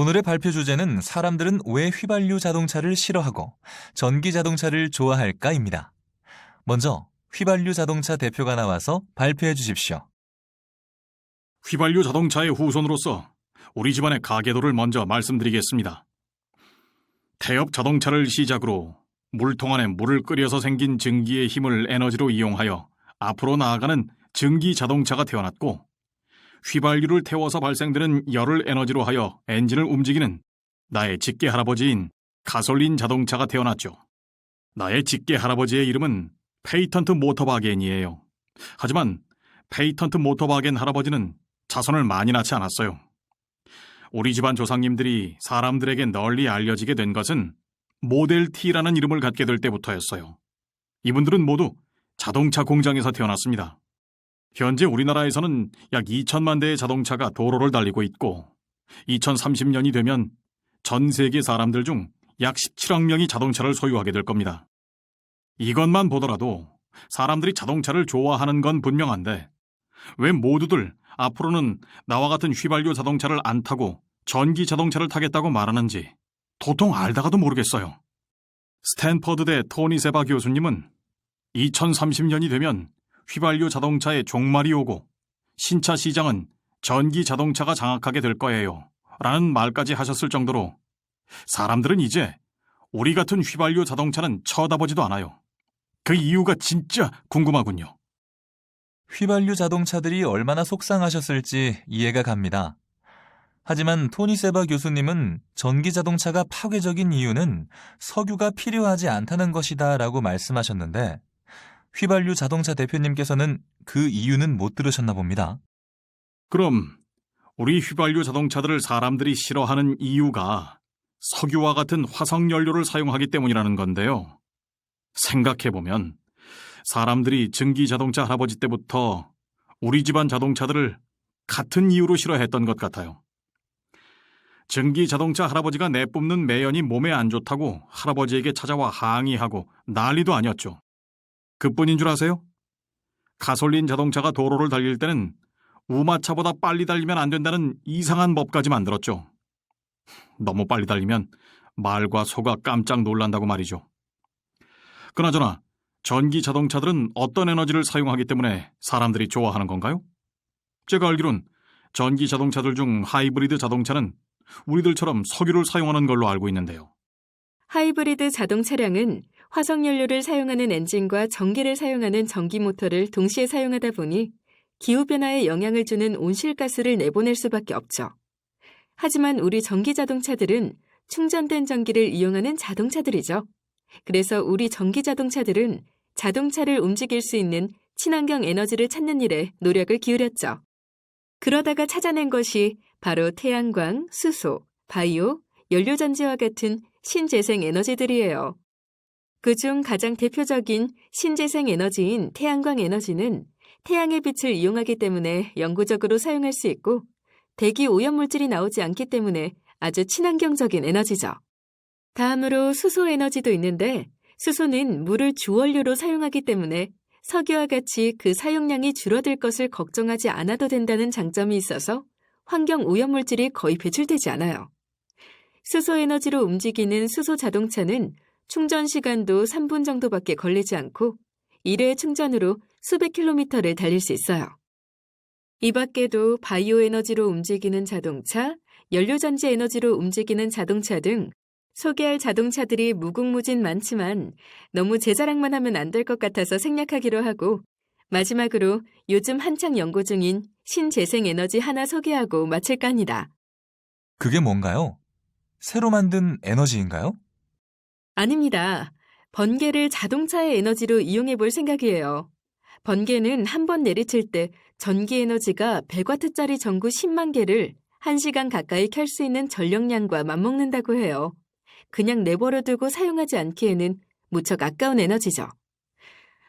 오늘의 발표 주제는 사람들은 왜 휘발유 자동차를 싫어하고 전기 자동차를 좋아할까입니다. 먼저 휘발유 자동차 대표가 나와서 발표해 주십시오. 휘발유 자동차의 후손으로서 우리 집안의 가계도를 먼저 말씀드리겠습니다. 태엽 자동차를 시작으로 물통 안에 물을 끓여서 생긴 증기의 힘을 에너지로 이용하여 앞으로 나아가는 증기 자동차가 태어났고 휘발유를 태워서 발생되는 열을 에너지로 하여 엔진을 움직이는 나의 직계 할아버지인 가솔린 자동차가 태어났죠. 나의 직계 할아버지의 이름은 페이턴트 모터바겐이에요. 하지만 페이턴트 모터바겐 할아버지는 자손을 많이 낳지 않았어요. 우리 집안 조상님들이 사람들에게 널리 알려지게 된 것은 모델 T라는 이름을 갖게 될 때부터였어요. 이분들은 모두 자동차 공장에서 태어났습니다. 현재 우리나라에서는 약 2천만 대의 자동차가 도로를 달리고 있고 2030년이 되면 전 세계 사람들 중 약 17억 명이 자동차를 소유하게 될 겁니다. 이것만 보더라도 사람들이 자동차를 좋아하는 건 분명한데 왜 모두들 앞으로는 나와 같은 휘발유 자동차를 안 타고 전기 자동차를 타겠다고 말하는지 도통 알다가도 모르겠어요. 스탠퍼드대 토니 세바 교수님은 2030년이 되면 휘발유 자동차의 종말이 오고 신차 시장은 전기 자동차가 장악하게 될 거예요. 라는 말까지 하셨을 정도로 사람들은 이제 우리 같은 휘발유 자동차는 쳐다보지도 않아요. 그 이유가 진짜 궁금하군요. 휘발유 자동차들이 얼마나 속상하셨을지 이해가 갑니다. 하지만 토니 세바 교수님은 전기 자동차가 파괴적인 이유는 석유가 필요하지 않다는 것이다 라고 말씀하셨는데 휘발유 자동차 대표님께서는 그 이유는 못 들으셨나 봅니다. 그럼 우리 휘발유 자동차들을 사람들이 싫어하는 이유가 석유와 같은 화석 연료를 사용하기 때문이라는 건데요. 생각해보면 사람들이 증기 자동차 할아버지 때부터 우리 집안 자동차들을 같은 이유로 싫어했던 것 같아요. 증기 자동차 할아버지가 내뿜는 매연이 몸에 안 좋다고 할아버지에게 찾아와 항의하고 난리도 아니었죠. 그뿐인 줄 아세요? 가솔린 자동차가 도로를 달릴 때는 우마차보다 빨리 달리면 안 된다는 이상한 법까지 만들었죠. 너무 빨리 달리면 말과 소가 깜짝 놀란다고 말이죠. 그나저나 전기 자동차들은 어떤 에너지를 사용하기 때문에 사람들이 좋아하는 건가요? 제가 알기론 전기 자동차들 중 하이브리드 자동차는 우리들처럼 석유를 사용하는 걸로 알고 있는데요. 하이브리드 자동 차량은 화석연료를 사용하는 엔진과 전기를 사용하는 전기 모터를 동시에 사용하다 보니 기후변화에 영향을 주는 온실가스를 내보낼 수밖에 없죠. 하지만 우리 전기 자동차들은 충전된 전기를 이용하는 자동차들이죠. 그래서 우리 전기 자동차들은 자동차를 움직일 수 있는 친환경 에너지를 찾는 일에 노력을 기울였죠. 그러다가 찾아낸 것이 바로 태양광, 수소, 바이오, 연료전지와 같은 신재생 에너지들이에요. 그중 가장 대표적인 신재생 에너지인 태양광 에너지는 태양의 빛을 이용하기 때문에 영구적으로 사용할 수 있고 대기 오염물질이 나오지 않기 때문에 아주 친환경적인 에너지죠. 다음으로 수소 에너지도 있는데 수소는 물을 주원료로 사용하기 때문에 석유와 같이 그 사용량이 줄어들 것을 걱정하지 않아도 된다는 장점이 있어서 환경 오염물질이 거의 배출되지 않아요. 수소 에너지로 움직이는 수소 자동차는 충전 시간도 3분 정도밖에 걸리지 않고 1회 충전으로 수백 킬로미터를 달릴 수 있어요. 이 밖에도 바이오 에너지로 움직이는 자동차, 연료전지 에너지로 움직이는 자동차 등 소개할 자동차들이 무궁무진 많지만 너무 제 자랑만 하면 안 될 것 같아서 생략하기로 하고 마지막으로 요즘 한창 연구 중인 신재생 에너지 하나 소개하고 마칠까 합니다. 그게 뭔가요? 새로 만든 에너지인가요? 아닙니다. 번개를 자동차의 에너지로 이용해 볼 생각이에요. 번개는 한 번 내리칠 때 전기 에너지가 100와트짜리 전구 10만 개를 1시간 가까이 켤 수 있는 전력량과 맞먹는다고 해요. 그냥 내버려 두고 사용하지 않기에는 무척 아까운 에너지죠.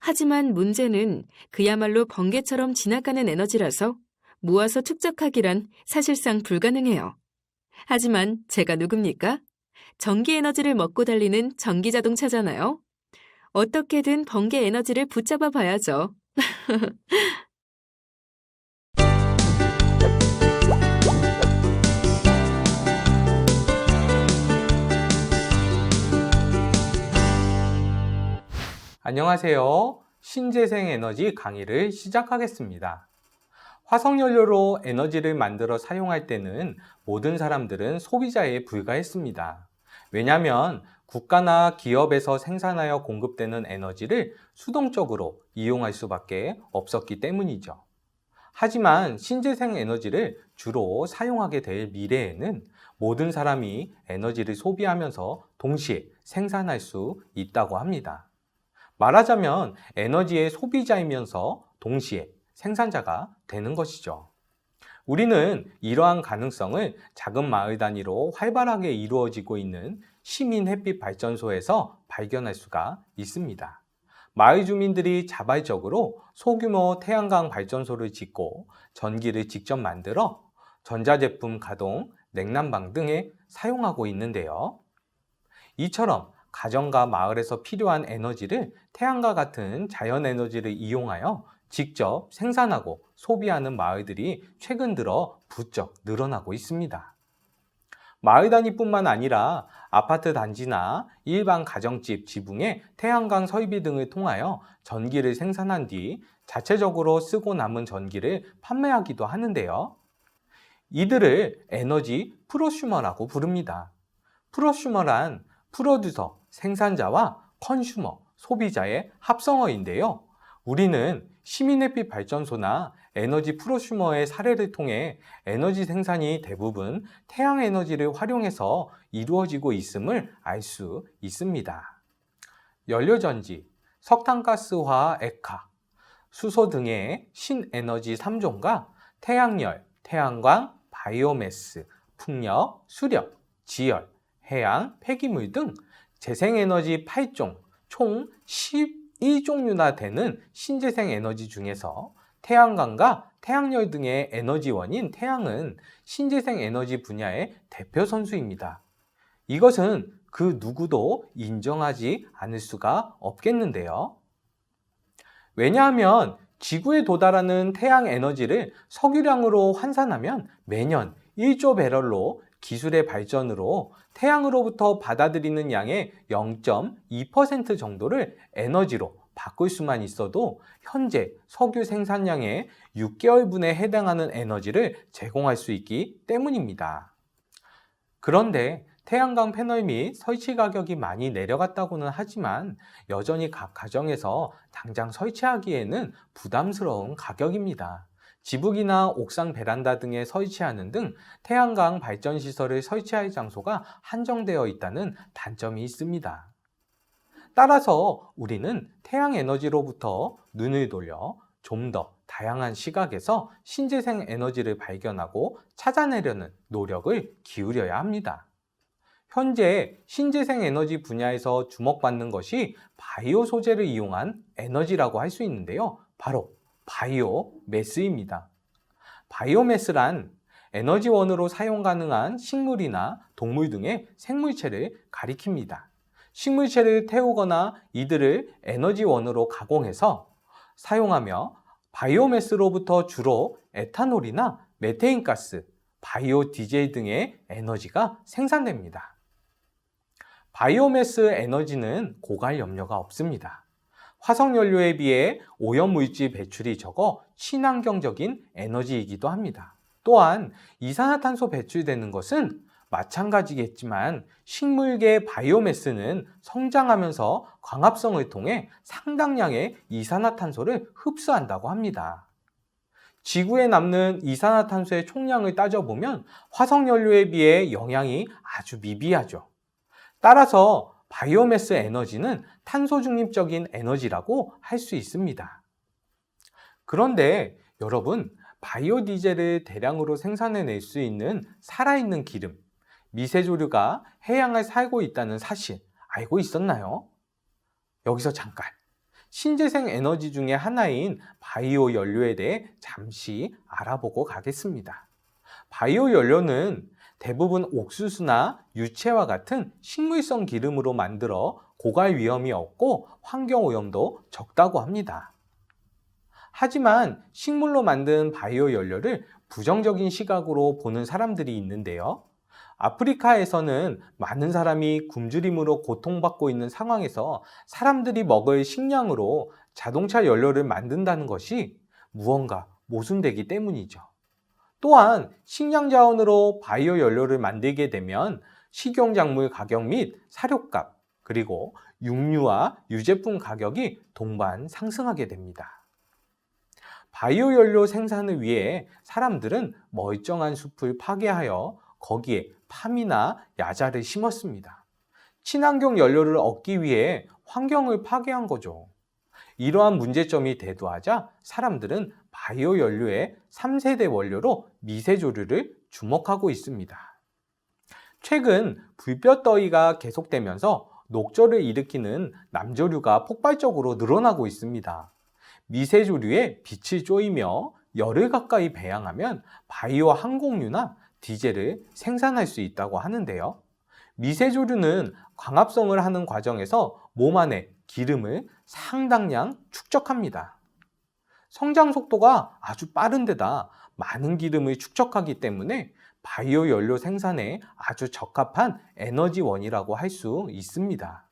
하지만 문제는 그야말로 번개처럼 지나가는 에너지라서 모아서 축적하기란 사실상 불가능해요. 하지만 제가 누굽니까? 전기 에너지를 먹고 달리는 전기 자동차잖아요. 어떻게든 번개 에너지를 붙잡아 봐야죠. 안녕하세요. 신재생 에너지 강의를 시작하겠습니다. 화석연료로 에너지를 만들어 사용할 때는 모든 사람들은 소비자에 불과했습니다. 왜냐하면 국가나 기업에서 생산하여 공급되는 에너지를 수동적으로 이용할 수밖에 없었기 때문이죠. 하지만 신재생 에너지를 주로 사용하게 될 미래에는 모든 사람이 에너지를 소비하면서 동시에 생산할 수 있다고 합니다. 말하자면 에너지의 소비자이면서 동시에 생산자가 되는 것이죠. 우리는 이러한 가능성을 작은 마을 단위로 활발하게 이루어지고 있는 시민 햇빛 발전소에서 발견할 수가 있습니다. 마을 주민들이 자발적으로 소규모 태양광 발전소를 짓고 전기를 직접 만들어 전자제품 가동, 냉난방 등에 사용하고 있는데요. 이처럼 가정과 마을에서 필요한 에너지를 태양과 같은 자연 에너지를 이용하여 직접 생산하고 소비하는 마을들이 최근 들어 부쩍 늘어나고 있습니다. 마을 단위뿐만 아니라 아파트 단지나 일반 가정집 지붕에 태양광 설비 등을 통하여 전기를 생산한 뒤 자체적으로 쓰고 남은 전기를 판매하기도 하는데요. 이들을 에너지 프로슈머라고 부릅니다. 프로슈머란 프로듀서, 생산자와 컨슈머, 소비자의 합성어인데요. 우리는 시민햇빛 발전소나 에너지 프로슈머의 사례를 통해 에너지 생산이 대부분 태양 에너지를 활용해서 이루어지고 있음을 알 수 있습니다. 연료전지, 석탄가스화 액화, 수소 등의 신에너지 3종과 태양열, 태양광, 바이오매스, 풍력, 수력, 지열, 해양, 폐기물 등 재생에너지 8종, 총 12종류나 되는 신재생 에너지 중에서 태양광과 태양열 등의 에너지원인 태양은 신재생 에너지 분야의 대표 선수입니다. 이것은 그 누구도 인정하지 않을 수가 없겠는데요. 왜냐하면 지구에 도달하는 태양 에너지를 석유량으로 환산하면 매년 1조 배럴로 기술의 발전으로 태양으로부터 받아들이는 양의 0.2% 정도를 에너지로 바꿀 수만 있어도 현재 석유 생산량의 6개월분에 해당하는 에너지를 제공할 수 있기 때문입니다. 그런데 태양광 패널 및 설치 가격이 많이 내려갔다고는 하지만 여전히 각 가정에서 당장 설치하기에는 부담스러운 가격입니다. 지붕이나 옥상 베란다 등에 설치하는 등 태양광 발전 시설을 설치할 장소가 한정되어 있다는 단점이 있습니다. 따라서 우리는 태양 에너지로부터 눈을 돌려 좀 더 다양한 시각에서 신재생 에너지를 발견하고 찾아내려는 노력을 기울여야 합니다. 현재 신재생 에너지 분야에서 주목받는 것이 바이오 소재를 이용한 에너지라고 할 수 있는데요. 바로 바이오 매스입니다. 바이오매스란 에너지원으로 사용 가능한 식물이나 동물 등의 생물체를 가리킵니다. 식물체를 태우거나 이들을 에너지원으로 가공해서 사용하며 바이오매스로부터 주로 에탄올이나 메테인 가스, 바이오 디젤 등의 에너지가 생산됩니다. 바이오매스 에너지는 고갈 염려가 없습니다. 화석연료에 비해 오염물질 배출이 적어 친환경적인 에너지이기도 합니다. 또한 이산화탄소 배출되는 것은 마찬가지겠지만 식물계 바이오매스는 성장하면서 광합성을 통해 상당량의 이산화탄소를 흡수한다고 합니다. 지구에 남는 이산화탄소의 총량을 따져보면 화석연료에 비해 영향이 아주 미비하죠. 따라서 바이오매스 에너지는 탄소 중립적인 에너지라고 할 수 있습니다. 그런데 여러분, 바이오 디젤을 대량으로 생산해낼 수 있는 살아있는 기름, 미세조류가 해양을 살고 있다는 사실 알고 있었나요? 여기서 잠깐 신재생 에너지 중에 하나인 바이오 연료에 대해 잠시 알아보고 가겠습니다. 바이오 연료는 대부분 옥수수나 유채와 같은 식물성 기름으로 만들어 고갈 위험이 없고 환경 오염도 적다고 합니다. 하지만 식물로 만든 바이오 연료를 부정적인 시각으로 보는 사람들이 있는데요. 아프리카에서는 많은 사람이 굶주림으로 고통받고 있는 상황에서 사람들이 먹을 식량으로 자동차 연료를 만든다는 것이 무언가 모순되기 때문이죠. 또한 식량 자원으로 바이오 연료를 만들게 되면 식용작물 가격 및 사료값, 그리고 육류와 유제품 가격이 동반 상승하게 됩니다. 바이오 연료 생산을 위해 사람들은 멀쩡한 숲을 파괴하여 거기에 팜이나 야자를 심었습니다. 친환경 연료를 얻기 위해 환경을 파괴한 거죠. 이러한 문제점이 대두하자 사람들은 바이오 연료의 3세대 원료로 미세조류를 주목하고 있습니다. 최근 불볕더위가 계속되면서 녹조를 일으키는 남조류가 폭발적으로 늘어나고 있습니다. 미세조류에 빛을 쪼이며 열을 가까이 배양하면 바이오 항공유나 디젤을 생산할 수 있다고 하는데요. 미세조류는 광합성을 하는 과정에서 몸 안에 기름을 상당량 축적합니다. 성장 속도가 아주 빠른 데다 많은 기름을 축적하기 때문에 바이오 연료 생산에 아주 적합한 에너지원이라고 할 수 있습니다.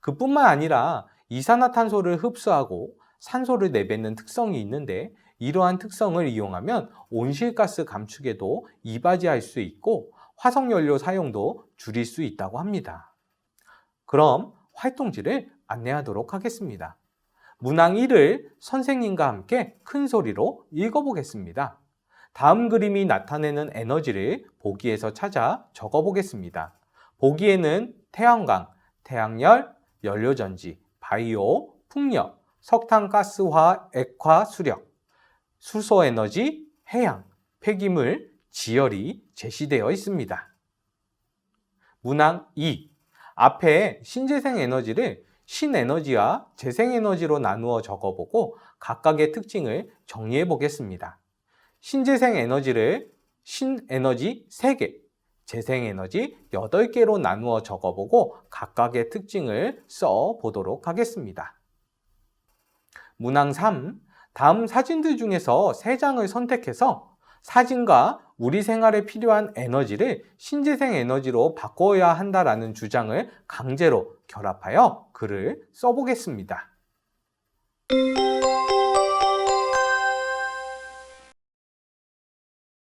그뿐만 아니라 이산화탄소를 흡수하고 산소를 내뱉는 특성이 있는데 이러한 특성을 이용하면 온실가스 감축에도 이바지할 수 있고 화석연료 사용도 줄일 수 있다고 합니다. 그럼 활동지를 안내하도록 하겠습니다. 문항 1을 선생님과 함께 큰 소리로 읽어보겠습니다. 다음 그림이 나타내는 에너지를 보기에서 찾아 적어보겠습니다. 보기에는 태양광, 태양열, 연료전지, 바이오, 풍력, 석탄가스화, 액화, 수력, 수소에너지, 해양, 폐기물, 지열이 제시되어 있습니다. 문항 2. 앞에 신재생 에너지를 신에너지와 재생에너지로 나누어 적어보고 각각의 특징을 정리해 보겠습니다. 신재생 에너지를 신에너지 3개, 재생에너지 8개로 나누어 적어보고 각각의 특징을 써 보도록 하겠습니다. 문항 3. 다음 사진들 중에서 3장을 선택해서 사진과 우리 생활에 필요한 에너지를 신재생 에너지로 바꿔야 한다라는 주장을 강제로 결합하여 글을 써보겠습니다.